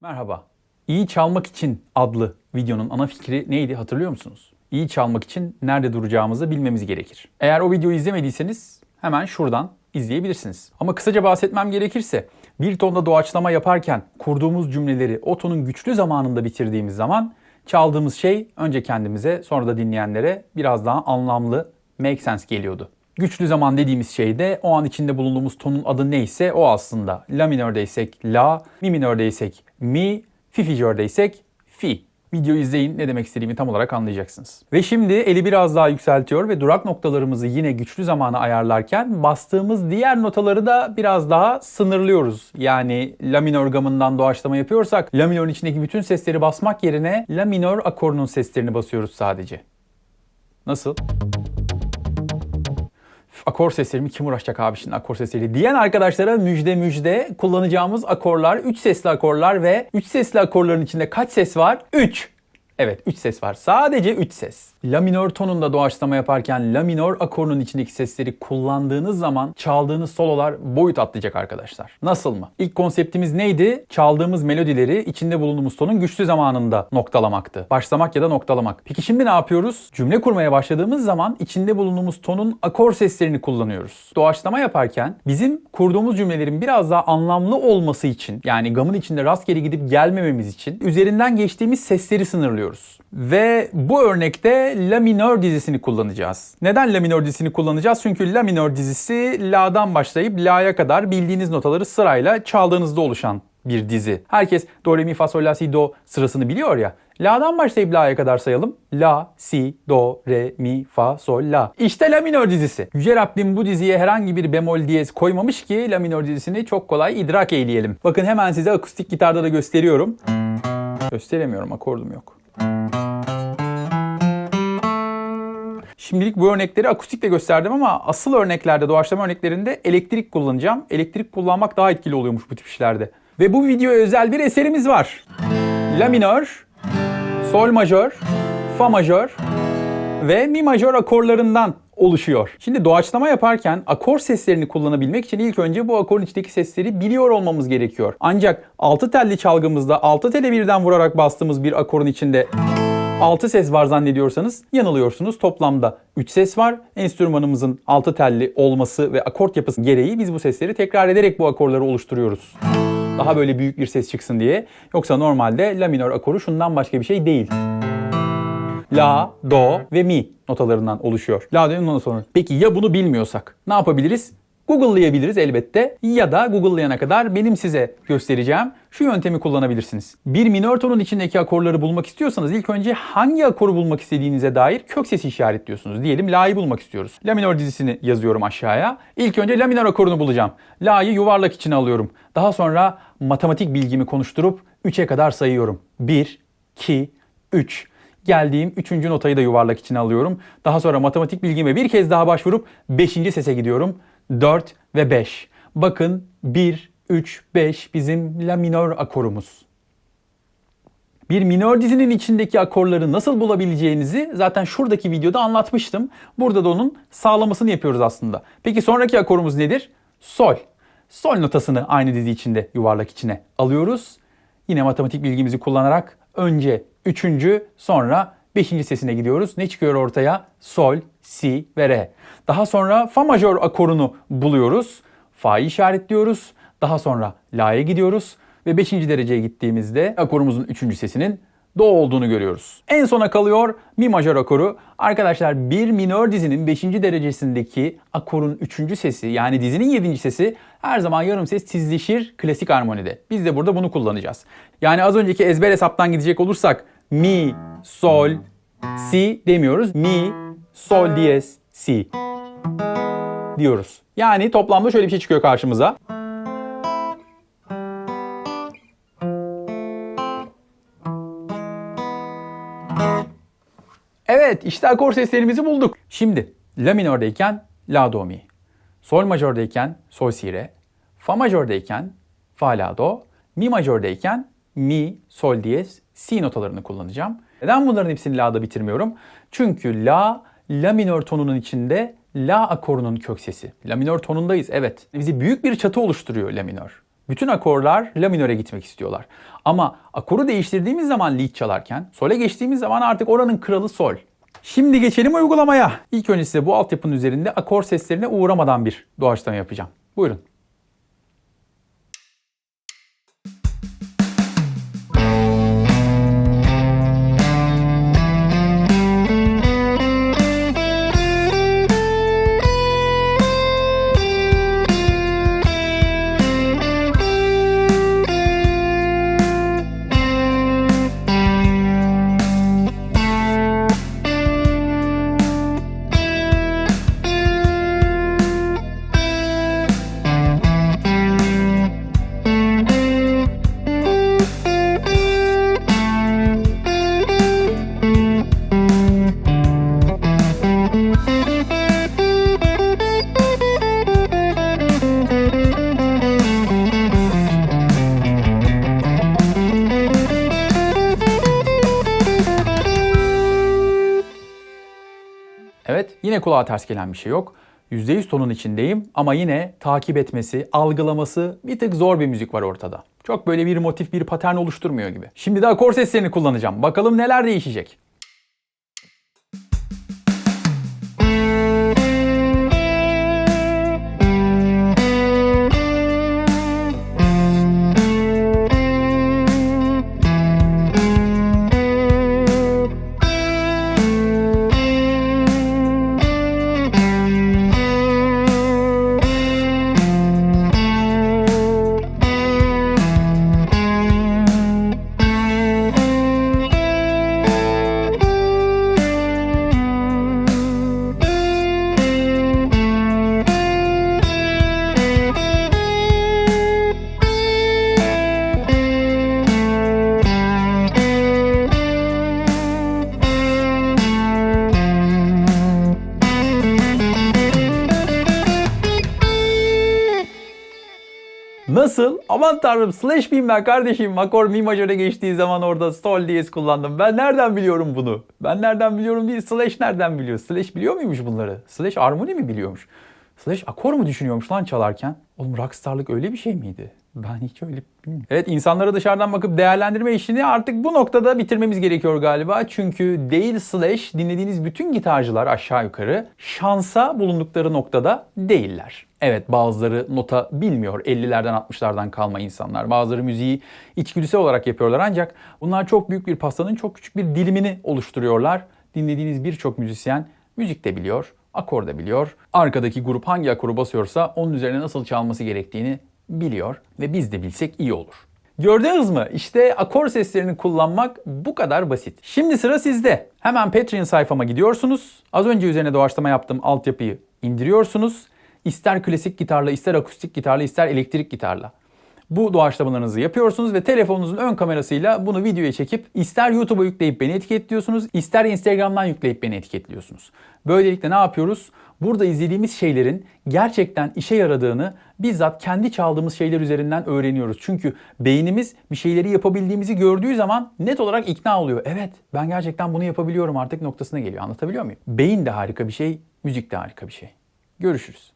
Merhaba. İyi çalmak için adlı videonun ana fikri neydi hatırlıyor musunuz? İyi çalmak için nerede duracağımızı bilmemiz gerekir. Eğer o videoyu izlemediyseniz hemen şuradan izleyebilirsiniz. Ama kısaca bahsetmem gerekirse bir tonda doğaçlama yaparken kurduğumuz cümleleri o tonun güçlü zamanında bitirdiğimiz zaman çaldığımız şey önce kendimize sonra da dinleyenlere biraz daha anlamlı, make sense geliyordu. Güçlü zaman dediğimiz şey de o an içinde bulunduğumuz tonun adı neyse o aslında. La minördeysek la, mi minördeysek mi, fi fijördeysek fi. Videoyu izleyin ne demek istediğimi tam olarak anlayacaksınız. Ve şimdi eli biraz daha yükseltiyor ve durak noktalarımızı yine güçlü zamana ayarlarken bastığımız diğer notaları da biraz daha sınırlıyoruz. Yani la minör gamından doğaçlama yapıyorsak la minörün içindeki bütün sesleri basmak yerine la minör akorunun seslerini basıyoruz sadece. Nasıl? Üf, akor seslerimi kim uğraşacak abi şimdi akor sesleriyle diyen arkadaşlara müjde müjde kullanacağımız akorlar 3 sesli akorlar ve 3 sesli akorların içinde kaç ses var? 3. Evet 3 ses var. Sadece 3 ses. La minör tonunda doğaçlama yaparken la minör akorunun içindeki sesleri kullandığınız zaman çaldığınız sololar boyut atlayacak arkadaşlar. Nasıl mı? İlk konseptimiz neydi? Çaldığımız melodileri içinde bulunduğumuz tonun güçlü zamanında noktalamaktı. Başlamak ya da noktalamak. Peki şimdi ne yapıyoruz? Cümle kurmaya başladığımız zaman içinde bulunduğumuz tonun akor seslerini kullanıyoruz. Doğaçlama yaparken bizim kurduğumuz cümlelerin biraz daha anlamlı olması için yani gamın içinde rastgele gidip gelmememiz için üzerinden geçtiğimiz sesleri sınırlıyoruz. Ve bu örnekte La minör dizisini kullanacağız. Neden La minör dizisini kullanacağız? Çünkü La minör dizisi La'dan başlayıp La'ya kadar bildiğiniz notaları sırayla çaldığınızda oluşan bir dizi. Herkes Do, Re, Mi, Fa, Sol, La, Si, Do sırasını biliyor ya. La'dan başlayıp La'ya kadar sayalım. La, Si, Do, Re, Mi, Fa, Sol, La. İşte La minör dizisi. Yüce Rabbim bu diziye herhangi bir bemol diyez koymamış ki La minör dizisini çok kolay idrak eyleyelim. Bakın hemen size akustik gitarda da gösteriyorum. Gösteremiyorum akordum yok. Şimdilik bu örnekleri akustikle gösterdim ama asıl örneklerde, doğaçlama örneklerinde elektrik kullanacağım. Elektrik kullanmak daha etkili oluyormuş bu tip işlerde. Ve bu videoya özel bir eserimiz var. La minör, sol majör, fa majör ve mi majör akorlarından oluşuyor. Şimdi doğaçlama yaparken akor seslerini kullanabilmek için ilk önce bu akorun içindeki sesleri biliyor olmamız gerekiyor. Ancak 6 telli çalgımızda 6 tele birden vurarak bastığımız bir akorun içinde 6 ses var zannediyorsanız yanılıyorsunuz. Toplamda 3 ses var. Enstrümanımızın 6 telli olması ve akort yapısı gereği biz bu sesleri tekrar ederek bu akorları oluşturuyoruz. Daha böyle büyük bir ses çıksın diye. Yoksa normalde la minör akoru şundan başka bir şey değil. La, do ve mi notalarından oluşuyor. La, do ve mi notaları. Peki ya bunu bilmiyorsak ne yapabiliriz? Google'layabiliriz elbette ya da Google'layana kadar benim size göstereceğim şu yöntemi kullanabilirsiniz. Bir minör tonun içindeki akorları bulmak istiyorsanız ilk önce hangi akoru bulmak istediğinize dair kök sesi işaretliyorsunuz. Diyelim la'yı bulmak istiyoruz. La minör dizisini yazıyorum aşağıya. İlk önce la minör akorunu bulacağım. La'yı yuvarlak içine alıyorum. Daha sonra matematik bilgimi konuşturup 3'e kadar sayıyorum. 1, 2, 3. Geldiğim 3. notayı da yuvarlak içine alıyorum. Daha sonra matematik bilgime bir kez daha başvurup 5. sese gidiyorum. 4 ve 5. Bakın 1, 3, 5 bizim la minör akorumuz. Bir minör dizinin içindeki akorları nasıl bulabileceğinizi zaten şuradaki videoda anlatmıştım. Burada da onun sağlamasını yapıyoruz aslında. Peki sonraki akorumuz nedir? Sol. Sol notasını aynı dizi içinde yuvarlak içine alıyoruz. Yine matematik bilgimizi kullanarak önce üçüncü sonra beşinci sesine gidiyoruz. Ne çıkıyor ortaya? Sol, si ve re. Daha sonra fa majör akorunu buluyoruz. Fa'yı işaretliyoruz. Daha sonra la'ya gidiyoruz ve 5. dereceye gittiğimizde akorumuzun 3. sesinin do olduğunu görüyoruz. En sona kalıyor mi majör akoru. Arkadaşlar bir minör dizinin 5. derecesindeki akorun 3. sesi yani dizinin 7. sesi her zaman yarım ses tizleşir klasik armonide. Biz de burada bunu kullanacağız. Yani az önceki ezber hesaptan gidecek olursak mi, sol, si demiyoruz. Mi, sol diyez, si diyoruz. Yani toplamda şöyle bir şey çıkıyor karşımıza. Evet işte akor seslerimizi bulduk. Şimdi la minördeyken la do mi. Sol majördeyken sol si re. Fa majördeyken fa la do. Mi majördeyken mi sol diyez si notalarını kullanacağım. Neden bunların hepsini la'da bitirmiyorum? Çünkü la la minör tonunun içinde la akorunun kök sesi. La minör tonundayız evet. Bizi büyük bir çatı oluşturuyor la minör. Bütün akorlar la minöre gitmek istiyorlar. Ama akoru değiştirdiğimiz zaman lead çalarken, sole geçtiğimiz zaman artık oranın kralı sol. Şimdi geçelim uygulamaya. İlk önce size bu altyapının üzerinde akor seslerine uğramadan bir doğaçlama yapacağım. Buyurun. Yine kulağa ters gelen bir şey yok. %100 tonun içindeyim ama yine takip etmesi, algılaması bir tık zor bir müzik var ortada. Çok böyle bir motif, bir patern oluşturmuyor gibi. Şimdi de akor seslerini kullanacağım. Bakalım neler değişecek. Nasıl? Aman tanrım slash miyim ben kardeşim? Akor mi majöre geçtiği zaman orada sol diyez kullandım. Ben nereden biliyorum bunu? Ben nereden biliyorum değil. Slash nereden biliyor? Slash biliyor muymuş bunları? Slash armoni mi biliyormuş? Slash akor mu düşünüyormuş lan çalarken? Oğlum rockstarlık öyle bir şey miydi? Ben hiç öyle bilmiyorum. Evet insanlara dışarıdan bakıp değerlendirme işini artık bu noktada bitirmemiz gerekiyor galiba. Çünkü değil slash dinlediğiniz bütün gitarcılar aşağı yukarı şansa bulundukları noktada değiller. Evet bazıları nota bilmiyor 50'lerden 60'lardan kalma insanlar. Bazıları müziği içgüdüsel olarak yapıyorlar ancak bunlar çok büyük bir pastanın çok küçük bir dilimini oluşturuyorlar. Dinlediğiniz birçok müzisyen müzik de biliyor, akor da biliyor. Arkadaki grup hangi akoru basıyorsa onun üzerine nasıl çalması gerektiğini biliyor ve biz de bilsek iyi olur. Gördünüz mü? İşte akor seslerini kullanmak bu kadar basit. Şimdi sıra sizde. Hemen Patreon sayfama gidiyorsunuz. Az önce üzerine doğaçlama yaptığım altyapıyı indiriyorsunuz. İster klasik gitarla, ister akustik gitarla, ister elektrik gitarla. Bu doğaçlamalarınızı yapıyorsunuz ve telefonunuzun ön kamerasıyla bunu videoya çekip ister YouTube'a yükleyip beni etiketliyorsunuz, ister Instagram'dan yükleyip beni etiketliyorsunuz. Böylelikle ne yapıyoruz? Burada izlediğimiz şeylerin gerçekten işe yaradığını bizzat kendi çaldığımız şeyler üzerinden öğreniyoruz. Çünkü beynimiz bir şeyleri yapabildiğimizi gördüğü zaman net olarak ikna oluyor. Evet ben gerçekten bunu yapabiliyorum artık noktasına geliyor. Anlatabiliyor muyum? Beyin de harika bir şey, müzik de harika bir şey. Görüşürüz.